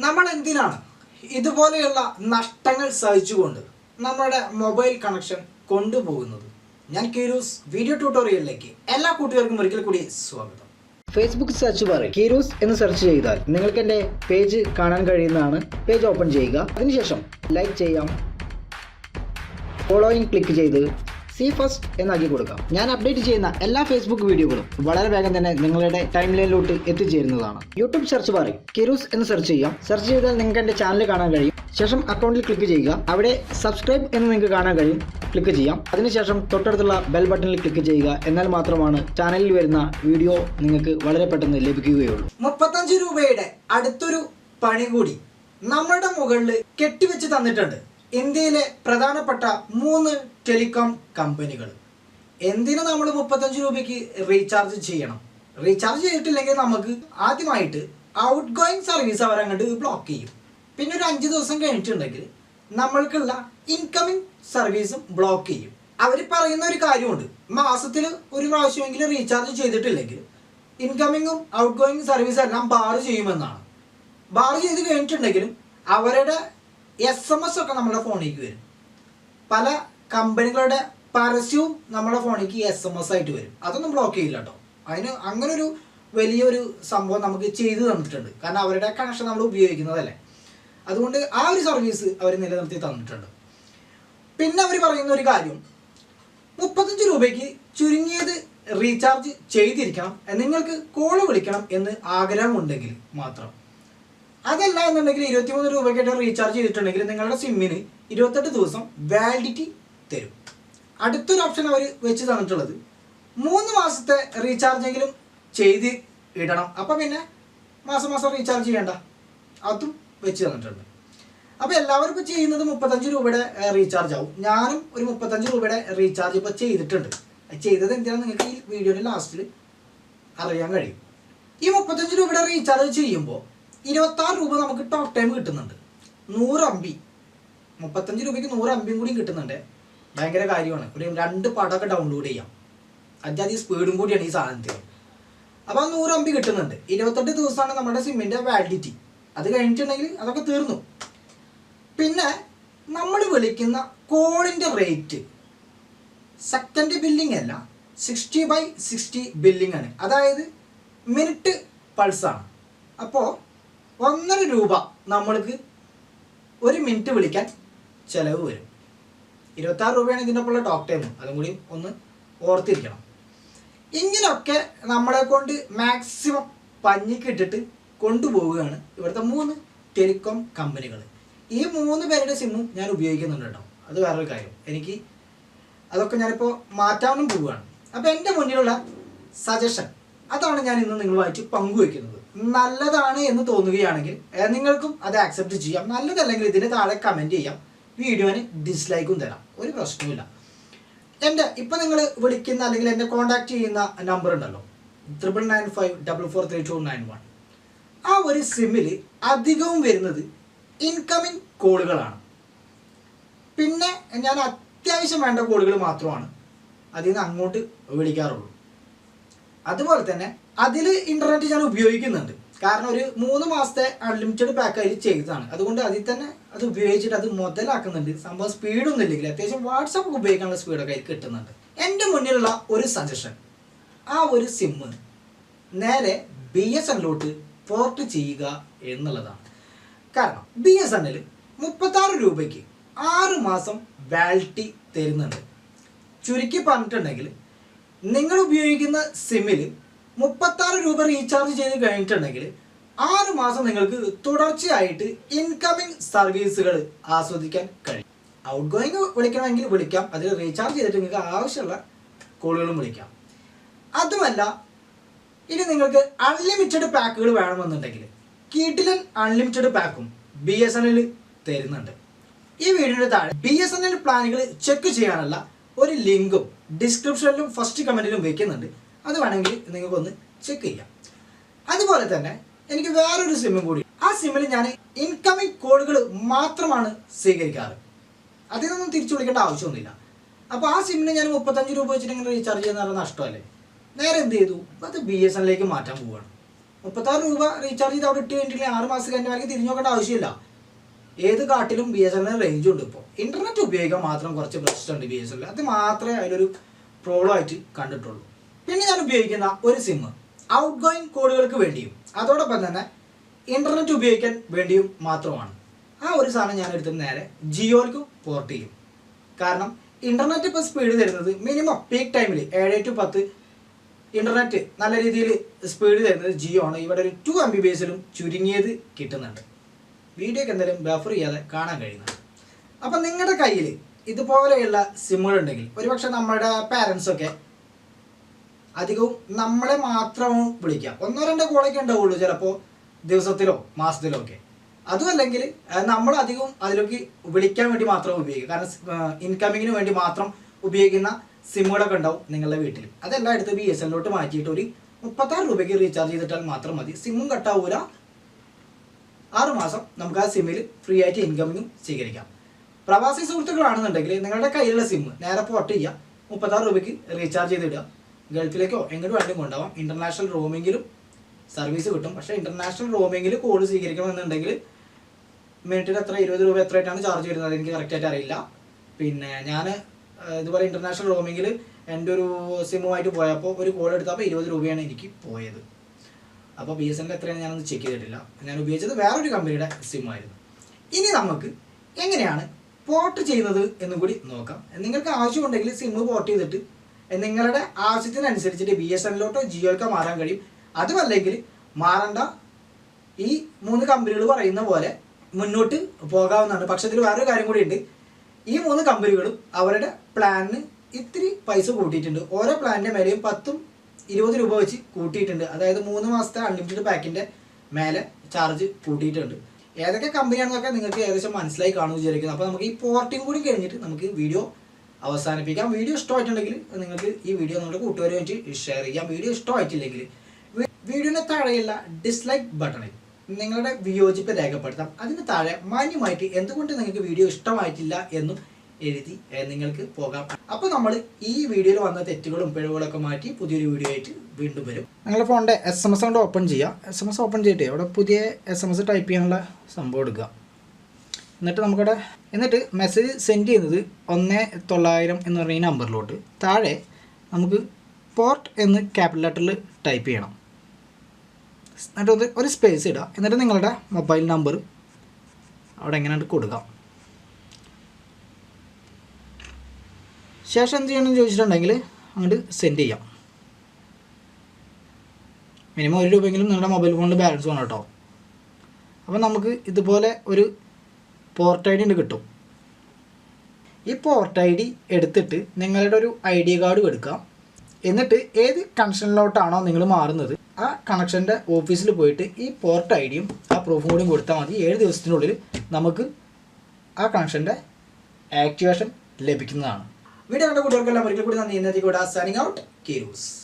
നമ്മൾ എന്തിനാണ് ഇതുപോലെയുള്ള നഷ്ടങ്ങൾ സഹിച്ചുകൊണ്ട് നമ്മുടെ മൊബൈൽ കണക്ഷൻ കൊണ്ടുപോകുന്നത്? ഞാൻ കീരൂസ് വീഡിയോ ട്യൂട്ടോറിയലിലേക്ക് എല്ലാ കൂട്ടുകാർക്കും ഒരിക്കൽ കൂടി സ്വാഗതം. ഫേസ്ബുക്ക് സെർച്ച് ബാറിൽ കീരൂസ് എന്ന് സെർച്ച് ചെയ്താൽ നിങ്ങൾക്ക് എന്റെ പേജ് കാണാൻ കഴിയുന്നതാണ്. പേജ് ഓപ്പൺ ചെയ്യുക. അതിനുശേഷം ലൈക്ക് ചെയ്യാം. ഫോളോയിങ് ക്ലിക്ക് ചെയ്ത് സി ഫസ്റ്റ് എന്നാക്കി കൊടുക്കാം. ഞാൻ അപ്ഡേറ്റ് ചെയ്യുന്ന എല്ലാ ഫേസ്ബുക്ക് വീഡിയോകളും വളരെ വേഗം തന്നെ നിങ്ങളുടെ ടൈം ലൈനിലോട്ട് എത്തിച്ചേരുന്നതാണ് യൂട്യൂബ് സെർച്ച് ബാറിൽ കിറൂസ് എന്ന് സെർച്ച് ചെയ്യാം. സെർച്ച് ചെയ്താൽ നിങ്ങൾക്ക് എന്റെ ചാനൽ കാണാൻ കഴിയും. ശേഷം അക്കൗണ്ടിൽ ക്ലിക്ക് ചെയ്യുക. അവിടെ സബ്സ്ക്രൈബ് എന്ന് നിങ്ങൾക്ക് കാണാൻ കഴിയും. ക്ലിക്ക് ചെയ്യാം. അതിനുശേഷം തൊട്ടടുത്തുള്ള ബെൽ ബട്ടണിൽ ക്ലിക്ക് ചെയ്യുക. എന്നാൽ മാത്രമാണ് ചാനലിൽ വരുന്ന വീഡിയോ നിങ്ങൾക്ക് വളരെ പെട്ടെന്ന് ലഭിക്കുകയുള്ളൂ. മുപ്പത്തഞ്ച് രൂപയുടെ അടുത്തൊരു പണി കൂടി നമ്മുടെ മുകളിൽ കെട്ടിവെച്ച് തന്നിട്ടുണ്ട്. ഇന്ത്യയിലെ പ്രധാനപ്പെട്ട മൂന്ന് ടെലികോം കമ്പനികൾ. എന്തിനു നമ്മൾ മുപ്പത്തഞ്ച് രൂപയ്ക്ക് റീചാർജ് ചെയ്യണം? റീചാർജ് ചെയ്തിട്ടില്ലെങ്കിൽ നമുക്ക് ആദ്യമായിട്ട് ഔട്ട് ഗോയിങ് സർവീസ് അവർ അങ്ങോട്ട് ബ്ലോക്ക് ചെയ്യും. പിന്നെ ഒരു അഞ്ച് ദിവസം കഴിഞ്ഞിട്ടുണ്ടെങ്കിൽ നമ്മൾക്കുള്ള ഇൻകമിങ് സർവീസും ബ്ലോക്ക് ചെയ്യും. അവർ പറയുന്ന ഒരു കാര്യമുണ്ട്. മാസത്തിൽ ഒരു പ്രാവശ്യമെങ്കിലും റീചാർജ് ചെയ്തിട്ടില്ലെങ്കിൽ ഇൻകമിങ്ങും ഔട്ട് ഗോയിങ് സർവീസ് എല്ലാം ബാർ ചെയ്യുമെന്നാണ്. ബാർ ചെയ്ത് കഴിഞ്ഞിട്ടുണ്ടെങ്കിലും അവരുടെ എസ് എം എസ് ഒക്കെ നമ്മുടെ ഫോണിലേക്ക് വരും. പല കമ്പനികളുടെ പരസ്യവും നമ്മുടെ ഫോണിലേക്ക് എസ് എം എസ് ആയിട്ട് വരും. അതൊന്നും ബ്ലോക്ക് ചെയ്യില്ല കേട്ടോ അതിന് അങ്ങനൊരു വലിയൊരു സംഭവം നമുക്ക് ചെയ്തു തന്നിട്ടുണ്ട്. കാരണം അവരുടെ കണക്ഷൻ നമ്മൾ ഉപയോഗിക്കുന്നതല്ലേ. അതുകൊണ്ട് ആ ഒരു സർവീസ് അവർ നിലനിർത്തി തന്നിട്ടുണ്ട്. പിന്നെ അവർ പറയുന്ന ഒരു കാര്യം. മുപ്പത്തഞ്ച് രൂപയ്ക്ക് ചുരുങ്ങിയത് റീചാർജ് ചെയ്തിരിക്കണം. നിങ്ങൾക്ക് കോൾ വിളിക്കണം എന്ന് ആഗ്രഹമുണ്ടെങ്കിൽ മാത്രം. അതല്ല എന്നുണ്ടെങ്കിൽ ഇരുപത്തിമൂന്ന് രൂപയ്ക്കായിട്ട് റീചാർജ് ചെയ്തിട്ടുണ്ടെങ്കിൽ നിങ്ങളുടെ സിമ്മിന് ഇരുപത്തെട്ട് ദിവസം വാലിഡിറ്റി തരും. അടുത്തൊരു ഓപ്ഷൻ അവർ വെച്ച് തന്നിട്ടുള്ളത് മൂന്ന് മാസത്തെ റീചാർജെങ്കിലും ചെയ്ത് ഇടണം. അപ്പം പിന്നെ മാസം മാസം റീചാർജ് ചെയ്യണ്ട. അതും വെച്ച് തന്നിട്ടുണ്ട്. അപ്പോൾ എല്ലാവരും ഇപ്പോൾ ചെയ്യുന്നത് മുപ്പത്തഞ്ച് രൂപയുടെ റീചാർജ് ആവും. ഞാനും ഒരു മുപ്പത്തഞ്ച് രൂപയുടെ റീചാർജ് ഇപ്പോൾ ചെയ്തിട്ടുണ്ട്. ചെയ്തത് എന്തിനാണ് നിങ്ങൾക്ക് ഈ വീഡിയോയുടെ ലാസ്റ്റിൽ അറിയാൻ കഴിയും. ഈ മുപ്പത്തഞ്ച് രൂപയുടെ റീചാർജ് ചെയ്യുമ്പോൾ ഇരുപത്താറ് രൂപ നമുക്ക് ടോക്ക് ടൈം കിട്ടുന്നുണ്ട്. നൂറ് അമ്പി മുപ്പത്തഞ്ച് രൂപയ്ക്ക് നൂറ് അമ്പിയും കൂടിയും കിട്ടുന്നുണ്ട്. ഭയങ്കര കാര്യമാണ്. ഒരു രണ്ട് പടമൊക്കെ ഡൗൺലോഡ് ചെയ്യാം. അജാതി സ്പീഡും കൂടിയാണ് ഈ സാധനത്തിന് അപ്പോൾ ആ നൂറ് അമ്പി കിട്ടുന്നുണ്ട്. ഇരുപത്തെട്ട് ദിവസമാണ് നമ്മുടെ സിമ്മിന്റെ വാലിഡിറ്റി അത് കഴിഞ്ഞിട്ടുണ്ടെങ്കിൽ അതൊക്കെ തീർന്നു. പിന്നെ നമ്മൾ വിളിക്കുന്ന കോളിന്റെ റേറ്റ് സെക്കൻഡ് ബില്ലിംഗ് അല്ല സിക്സ്റ്റി ബൈ സിക്സ്റ്റി ബില്ലിംഗ് ആണ്. അതായത് മിനിറ്റ് പൾസാണ് അപ്പോൾ ഒന്നര രൂപ നമ്മൾക്ക് ഒരു മിനിറ്റ് വിളിക്കാൻ ചിലവ് വരും. ഇരുപത്താറ് രൂപയാണ് ഇതിന്റെ ഒപ്പമുള്ള ടോക്ക് ടൈം അതും കൂടി ഒന്ന് ഓർത്തിരിക്കണം. ഇങ്ങനെയൊക്കെ നമ്മളെ കൊണ്ട് മാക്സിമം പഞ്ഞിക്കിട്ടിട്ട് കൊണ്ടുപോവുകയാണ് ഇവിടുത്തെ മൂന്ന് ടെലികോം കമ്പനികൾ ഈ മൂന്ന് പേരുടെ സിമ്മും ഞാൻ ഉപയോഗിക്കുന്നുണ്ട് കേട്ടോ. അത് വേറൊരു കാര്യം. എനിക്ക് അതൊക്കെ ഞാനിപ്പോൾ മാറ്റാനും പോവുകയാണ്. അപ്പോൾ എന്റെ മുന്നിലുള്ള സജഷൻ അതാണ് ഞാൻ ഇന്ന് നിങ്ങളുമായിട്ട് പങ്കുവെക്കുന്നത്. നല്ലതാണ് എന്ന് തോന്നുകയാണെങ്കിൽ നിങ്ങൾക്കും അത് ആക്സെപ്റ്റ് ചെയ്യാം. നല്ലതല്ലെങ്കിൽ ഇതിന് താഴെ കമന്റ് ചെയ്യാം. വീഡിയോന് ഡിസ്ലൈക്കും തരാം. ഒരു പ്രശ്നവുമില്ല. എന്റെ ഇപ്പം നിങ്ങൾ വിളിക്കുന്ന അല്ലെങ്കിൽ എന്നെ കോൺടാക്ട് ചെയ്യുന്ന നമ്പർ ഉണ്ടല്ലോ. Triple nine five double four three two nine one ആ ഒരു സിമ്മിൽ അധികവും വരുന്നത് ഇൻകമിങ് കോളുകളാണ്. പിന്നെ ഞാൻ അത്യാവശ്യം വേണ്ട കോളുകൾ മാത്രമാണ്. അതിൽ നിന്ന് അങ്ങോട്ട് വിളിക്കാറുള്ളൂ. അതുപോലെ തന്നെ അതിൽ ഇന്റർനെറ്റ് ഞാൻ ഉപയോഗിക്കുന്നുണ്ട്. കാരണം ഒരു മൂന്ന് മാസത്തെ അൺലിമിറ്റഡ് പാക്ക് അതിൽ ചെയ്തതാണ്. അതുകൊണ്ട് അതിൽ തന്നെ അത് ഉപയോഗിച്ചിട്ട് അത് മുതലാക്കുന്നുണ്ട്. സംഭവം സ്പീഡൊന്നും ഇല്ലെങ്കിൽ അത്യാവശ്യം വാട്സപ്പ് ഉപയോഗിക്കാനുള്ള സ്പീഡൊക്കെ അതിൽ കിട്ടുന്നുണ്ട്. എന്റെ മുന്നിലുള്ള ഒരു സജഷൻ ആ ഒരു സിമ്മ് നേരെ ബി എസ് എന്നിലോട്ട് പോർട്ട് ചെയ്യുക എന്നുള്ളതാണ്. കാരണം ബി എസ് എന്നിൽ മുപ്പത്താറ് രൂപയ്ക്ക് ആറ് മാസം വാലിറ്റി തരുന്നുണ്ട്. ചുരുക്കി പറഞ്ഞിട്ടുണ്ടെങ്കിൽ നിങ്ങൾ ഉപയോഗിക്കുന്ന സിമ്മിൽ മുപ്പത്താറ് രൂപ റീചാർജ് ചെയ്ത് കഴിഞ്ഞിട്ടുണ്ടെങ്കിൽ ആറ് മാസം നിങ്ങൾക്ക് തുടർച്ചയായിട്ട് ഇൻകമ്മിങ് സർവീസുകൾ ആസ്വദിക്കാൻ കഴിയും. ഔട്ട് ഗോയിങ് വിളിക്കണമെങ്കിൽ വിളിക്കാം. അതിൽ റീചാർജ് ചെയ്തിട്ട് നിങ്ങൾക്ക് ആവശ്യമുള്ള കോളുകളും വിളിക്കാം. അതുമല്ല ഇനി നിങ്ങൾക്ക് അൺലിമിറ്റഡ് പാക്കുകൾ വേണമെന്നുണ്ടെങ്കിൽ കീട്ടിലൻ അൺലിമിറ്റഡ് പാക്കും ബി എസ് എൻ എൽ തരുന്നുണ്ട്. ഈ വീഡിയോയുടെ താഴെ ബി എസ് എൻ എൽ പ്ലാനുകൾ ചെക്ക് ചെയ്യാനുള്ള ഒരു ലിങ്കും ഡിസ്ക്രിപ്ഷനിലും ഫസ്റ്റ് കമന്റിലും വയ്ക്കുന്നുണ്ട് അത് വേണമെങ്കിൽ നിങ്ങൾക്കൊന്ന് ചെക്ക് ചെയ്യാം. അതുപോലെ തന്നെ എനിക്ക് വേറൊരു സിമ്മും കൂടി ആ സിമ്മിൽ ഞാൻ ഇൻകമ്മിങ് കോളുകൾ മാത്രമാണ് സ്വീകരിക്കാറ്. അതിൽ നിന്നും തിരിച്ചു വിളിക്കേണ്ട ആവശ്യമൊന്നുമില്ല. അപ്പോൾ ആ സിമ്മിന് ഞാൻ മുപ്പത്തഞ്ച് രൂപ വെച്ചിട്ട് ഇങ്ങനെ റീചാർജ് ചെയ്യുന്ന പറഞ്ഞാൽ നഷ്ടമല്ലേ? നേരെ എന്ത് ചെയ്തു? അത് ബി എസ് എന്നിലേക്ക് മാറ്റാൻ പോവുകയാണ്. മുപ്പത്താറ് രൂപ റീചാർജ് ചെയ്ത് അവിടെ ഇട്ട് കഴിഞ്ഞിട്ടില്ലെങ്കിൽ ആറ് മാസം കഴിഞ്ഞാൽ തിരിഞ്ഞു നോക്കേണ്ട ആവശ്യമില്ല. ഏത് കാട്ടിലും ബി എസ് എല്ലിന് റേഞ്ച് ഉണ്ട് ഇപ്പോൾ ഇന്റർനെറ്റ് ഉപയോഗിക്കാൻ മാത്രം കുറച്ച് പ്രശ്നമുണ്ട് ബി എസ് എല്ലിൽ അത് മാത്രമേ അതിലൊരു പ്രോബ്ലം ആയിട്ട് കണ്ടിട്ടുള്ളൂ. പിന്നെ ഞാൻ ഉപയോഗിക്കുന്ന ഒരു സിമ്മ് ഔട്ട് ഗോയിങ് കോളുകൾക്ക് വേണ്ടിയും അതോടൊപ്പം തന്നെ ഇന്റർനെറ്റ് ഉപയോഗിക്കാൻ വേണ്ടിയും മാത്രമാണ്. ആ ഒരു സാധനം ഞാൻ എടുത്തത് നേരെ ജിയോയിലേക്ക് പോർട്ട് ചെയ്യും. കാരണം ഇന്റർനെറ്റ് ഇപ്പോൾ സ്പീഡ് തരുന്നത് മിനിമം പീക്ക് ടൈമിൽ ഏഴ് ടു പത്ത് ഇന്റർനെറ്റ് നല്ല രീതിയിൽ സ്പീഡ് തരുന്നത് ജിയോ ആണ്. ഇവിടെ ഒരു ടു എം ബി ബി എസിലും ചുരുങ്ങിയത് കിട്ടുന്നുണ്ട്. വീഡിയോക്ക് എന്തായാലും ബഫർ ചെയ്യാതെ കാണാൻ കഴിയുന്നത്. അപ്പം നിങ്ങളുടെ കയ്യിൽ ഇതുപോലെയുള്ള സിമ്മുകൾ ഉണ്ടെങ്കിൽ ഒരുപക്ഷെ നമ്മുടെ പാരൻസൊക്കെ അധികവും നമ്മളെ മാത്രവും വിളിക്കാം. ഒന്നോ രണ്ടോ കോളൊക്കെ ഉണ്ടാവുള്ളൂ ചിലപ്പോൾ ദിവസത്തിലോ മാസത്തിലോ ഒക്കെ. അതും അല്ലെങ്കിൽ നമ്മൾ അധികവും അതിലേക്ക് വിളിക്കാൻ വേണ്ടി മാത്രം ഉപയോഗിക്കുക കാരണം ഇൻകമിങ്ങിന് വേണ്ടി മാത്രം ഉപയോഗിക്കുന്ന സിമ്മുകളൊക്കെ ഉണ്ടാവും നിങ്ങളുടെ വീട്ടിൽ അതെല്ലാം എടുത്ത് ബി എസ് എന്നിലോട്ട് മാറ്റിയിട്ട് ഒരു മുപ്പത്താറ് രൂപയ്ക്ക് റീചാർജ് ചെയ്തിട്ടാൽ മാത്രം മതി. സിമ്മും കട്ടാവൂല ആറ് മാസം നമുക്ക് ആ സിമ്മിൽ ഫ്രീ ആയിട്ട് ഇൻകമിങ്ങും സ്വീകരിക്കാം. പ്രവാസി സുഹൃത്തുക്കളാണെന്നുണ്ടെങ്കിൽ നിങ്ങളുടെ കയ്യിലുള്ള സിമ്മ് നേരെ പോർട്ട് ചെയ്യുക. മുപ്പത്താറ് രൂപയ്ക്ക് റീചാർജ് ചെയ്തിടുക ഗൾഫിലേക്കോ എങ്ങോട്ട് വേണ്ടും കൊണ്ടുപോകാം. ഇന്റർനാഷണൽ റോമിങ്ങിലും സർവീസ് കിട്ടും. പക്ഷേ ഇന്റർനാഷണൽ റോമിങ്ങിൽ കോൾ സ്വീകരിക്കണമെന്നുണ്ടെങ്കിൽ മിനിറ്റിന് എത്ര? ഇരുപത് രൂപ എത്ര ആയിട്ടാണ് ചാർജ് വരുന്നത്? എനിക്ക് കറക്റ്റായിട്ട് അറിയില്ല. പിന്നെ ഞാൻ ഇതുപോലെ ഇന്റർനാഷണൽ റോമിങ്ങിൽ എന്റെ ഒരു സിമ്മുമായിട്ട് പോയപ്പോൾ ഒരു കോൾ എടുത്തപ്പോൾ ഇരുപത് രൂപയാണ് എനിക്ക് പോയത്. അപ്പോൾ ബി എസ് എന്റെ എത്രയാണ് ഞാനൊന്ന് ചെക്ക് ചെയ്തിട്ടില്ല. ഞാൻ ഉപയോഗിച്ചത് വേറൊരു കമ്പനിയുടെ സിം ആയിരുന്നു. ഇനി നമുക്ക് എങ്ങനെയാണ് പോർട്ട് ചെയ്യുന്നത് എന്നും കൂടി നോക്കാം. നിങ്ങൾക്ക് ആവശ്യമുണ്ടെങ്കിൽ സിം പോർട്ട് ചെയ്തിട്ട് നിങ്ങളുടെ ആവശ്യത്തിനനുസരിച്ചിട്ട് ബി എസ് എന്നിലോട്ടോ ജിയോക്കോ മാറാൻ കഴിയും. അതുമല്ലെങ്കിൽ മാറേണ്ട. ഈ മൂന്ന് കമ്പനികൾ പറയുന്ന പോലെ മുന്നോട്ട് പോകാവുന്നതാണ്. പക്ഷെ ഇതിൽ വേറൊരു കാര്യം കൂടി ഉണ്ട്. ഈ മൂന്ന് കമ്പനികളും അവരുടെ പ്ലാനിന് ഇത്തിരി പൈസ കൂട്ടിയിട്ടുണ്ട്. ഓരോ പ്ലാനിന്റെ മേലെയും പത്തും ഇരുപത് രൂപ വെച്ച് കൂട്ടിയിട്ടുണ്ട്. അതായത് മൂന്ന് മാസത്തെ അൺലിമിറ്റഡ് പാക്കിന്റെ മേലെ ചാർജ് കൂട്ടിയിട്ടുണ്ട്. ഏതൊക്കെ കമ്പനിയാണെന്നൊക്കെ നിങ്ങൾക്ക് ഏകദേശം മനസ്സിലായി കാണുമെന്ന് വിചാരിക്കുന്നു. അപ്പോൾ നമുക്ക് ഈ പോർട്ടിംഗ് കൂടി കഴിഞ്ഞിട്ട് നമുക്ക് വീഡിയോ അവസാനിപ്പിക്കാം. വീഡിയോ ഇഷ്ടമായിട്ടുണ്ടെങ്കിൽ നിങ്ങൾക്ക് ഈ വീഡിയോ നിങ്ങളുടെ കൂട്ടുകാരുമായിട്ട് ഷെയർ ചെയ്യാം. വീഡിയോ ഇഷ്ടമായിട്ടില്ലെങ്കിൽ വി- താഴെയുള്ള ഡിസ്ലൈക്ക് ബട്ടണിൽ നിങ്ങളുടെ വിയോജിപ്പ് രേഖപ്പെടുത്താം. അതിന് താഴെ മാന്യമായിട്ട് എന്തുകൊണ്ട് നിങ്ങൾക്ക് വീഡിയോ ഇഷ്ടമായിട്ടില്ല എന്നും എഴുതി നിങ്ങൾക്ക് പോകാം. അപ്പോൾ നമ്മൾ ഈ വീഡിയോയിൽ വന്ന തെറ്റുകളും പിഴവുകളൊക്കെ മാറ്റി പുതിയൊരു വീഡിയോ ആയിട്ട് വീണ്ടും വരും. നിങ്ങളുടെ ഫോണിന്റെ എസ് എം എസ് കൊണ്ട് ഓപ്പൺ ചെയ്യുക എസ് എം എസ് ഓപ്പൺ ചെയ്തിട്ട് അവിടെ പുതിയ എസ് എം എസ് ടൈപ്പ് ചെയ്യാനുള്ള സംഭവം എടുക്കുക എന്നിട്ട് നമുക്കവിടെ എന്നിട്ട് മെസ്സേജ് സെൻഡ് ചെയ്യുന്നത് ഒന്ന് തൊള്ളായിരം എന്ന് പറഞ്ഞ നമ്പറിലോട്ട് താഴെ നമുക്ക് പോർട്ട് എന്ന് ക്യാപിറ്റൽ ലെറ്ററിൽ ടൈപ്പ് ചെയ്യണം. എന്നിട്ട് ഒരു സ്പേസ് ഇടുക എന്നിട്ട് നിങ്ങളുടെ മൊബൈൽ നമ്പർ അവിടെ എങ്ങനെയാണ് കൊടുക്കാം. ശേഷം എന്ത് ചെയ്യണമെന്ന് ചോദിച്ചിട്ടുണ്ടെങ്കിൽ അങ്ങോട്ട് സെൻഡ് ചെയ്യാം. മിനിമം ഒരു രൂപയെങ്കിലും നിങ്ങളുടെ മൊബൈൽ ഫോണിൽ ബാലൻസ് വേണം കേട്ടോ അപ്പോൾ നമുക്ക് ഇതുപോലെ ഒരു പോർട്ട് ഐ ഡി ഉണ്ട് കിട്ടും. ഈ പോർട്ട് ഐ ഡി എടുത്തിട്ട് നിങ്ങളുടെ ഒരു ഐ ഡി കാർഡ് എടുക്കാം. എന്നിട്ട് ഏത് കണക്ഷനിലോട്ടാണോ നിങ്ങൾ മാറുന്നത് ആ കണക്ഷന്റെ ഓഫീസിൽ പോയിട്ട് ഈ പോർട്ട് ഐ ഡിയും ആ പ്രൂഫും കൂടിയും കൊടുത്താൽ മതി. ഏഴ് ദിവസത്തിനുള്ളിൽ നമുക്ക് ആ കണക്ഷന്റെ ആക്ടിവേഷൻ ലഭിക്കുന്നതാണ്. വീഡിയോ കണ്ട കൂട്ടുകാർക്കെല്ലാം ഒരിക്കൽ കൂടി നന്ദി. ഇന്നത്തെ കൂടെ സൈനിങ് ഔട്ട് കീരൂസ്.